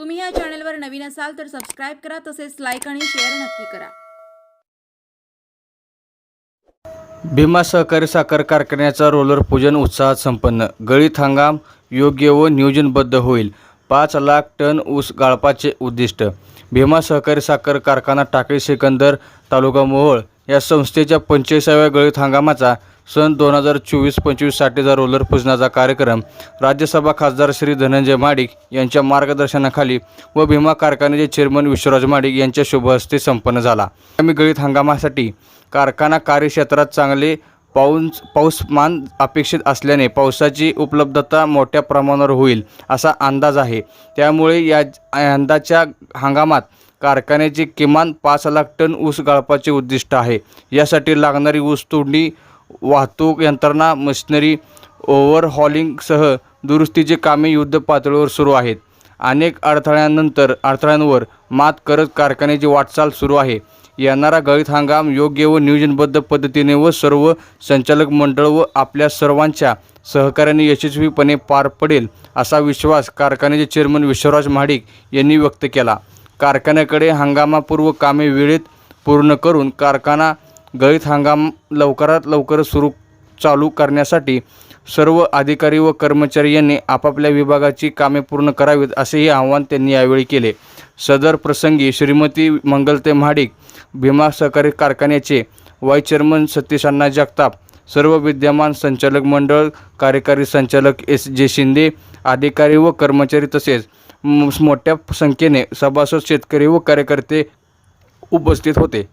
तुम्ही या चॅनलवर नवीन असाल तर सबस्क्राईब करा तसेच लाईक आणि शेअर नक्की करा. भीमा सहकारी साखर कारखान्याचा रोलर पूजन उत्साहात संपन्न. गळीत हंगाम योग्य व नियोजनबद्ध होईल. पाच लाख टन ऊस गाळपाचे उद्दिष्ट. भीमा सहकारी साखर कारखाना टाकळी सिकंदर तालुका मोहोळ या संस्थेच्या पंचेचाव्या गळीत हंगामाचा सन दोन हजार चोवीस पंचवीससाठीचा रोलर पूजनाचा कार्यक्रम. राज्यसभा खासदार श्री धनंजय माडिक यांच्या मार्गदर्शनाखाली व भीमा कारखान्याचे चेअरमन विश्वराज माडिक यांच्या शुभहस्ते संपन्न झाला. आगामी गळीत हंगामासाठी कारखाना कार्यक्षेत्रात चांगले पाऊस पाऊसमान अपेक्षित असल्याने पावसाची उपलब्धता मोठ्या प्रमाणावर होईल असा अंदाज आहे. त्यामुळे या यंदाच्या हंगामात कारखान्याचे किमान पाच लाख टन ऊस गाळपाचे उद्दिष्ट आहे. यासाठी लागणारी ऊस तोडणी वाहतूक यंत्रणा मशिनरी ओव्हरहॉलिंगसह दुरुस्तीची कामे युद्ध पातळीवर सुरू आहेत. अनेक अडथळ्यांनंतर अडथळ्यांवर मात करत कारखान्याची वाटचाल सुरू आहे. येणारा गळीत हंगाम योग्य व नियोजनबद्ध पद्धतीने व सर्व संचालक मंडळ व आपल्या सर्वांच्या सहकार्याने यशस्वीपणे पार पडेल असा विश्वास कारखान्याचे चेअरमन विश्वराज महाडिक यांनी व्यक्त केला. कारखान्याकडे हंगामापूर्व कामे वेळेत पूर्ण करून कारखाना गळीत हंगाम लवकरात लवकर सुरू चालू करण्यासाठी सर्व अधिकारी व कर्मचारी यांनी आपापल्या विभागाची कामे पूर्ण करावीत असेही आवाहन त्यांनी यावेळी केले. सदर प्रसंगी श्रीमती मंगलते महाडिक भीमा सहकारी कारखान्याचे वाईस चेअरमन सतीश अण्णा जगताप सर्व विद्यमान संचालक मंडळ कार्यकारी संचालक एस जे शिंदे अधिकारी व कर्मचारी तसेच मोठ्या संख्येने सभासद शेतकरी व कार्यकर्ते उपस्थित होते.